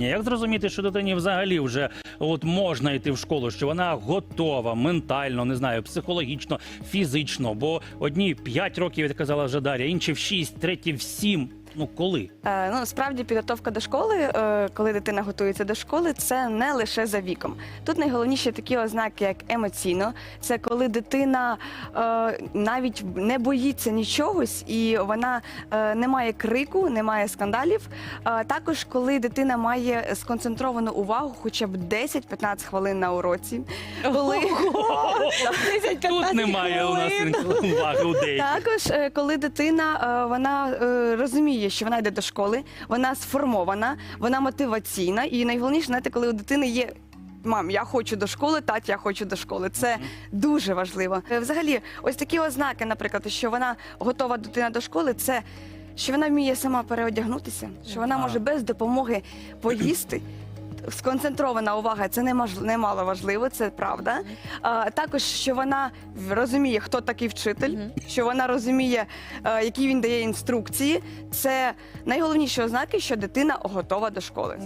Як зрозуміти, що дитині взагалі вже от можна йти в школу, що вона готова ментально, не знаю, психологічно, фізично? Бо одні 5 років, як казала вже Дар'я, інші в 6, треті в 7. Ну коли? Е, Ну, справді підготовка до школи, е, коли дитина готується до школи, це не лише за віком. Тут найголовніші такі ознаки, як емоційно. Це коли дитина е, навіть не боїться нічогось, і вона е, не має крику, не має скандалів. Е, Також, коли дитина має сконцентровану увагу, хоча б 10-15 хвилин на уроці. Коли... Тут немає у нас уваги у деяких. Також, е, коли дитина е, вона е, розуміє, що вона йде до школи, вона сформована, вона мотиваційна, і найголовніше, знаєте, коли у дитини є. Мам, я хочу до школи, тать, я хочу до школи. Це дуже важливо. Е, Взагалі, ось такі ознаки, наприклад, що вона готова дитина до школи, це що вона вміє сама переодягнутися, що вона може без допомоги поїсти. Сконцентрована увага це немало важливо, це правда. А, також що вона розуміє, хто такий вчитель, що вона розуміє, е, які він дає інструкції. Це найголовніші ознаки, що дитина готова до школи.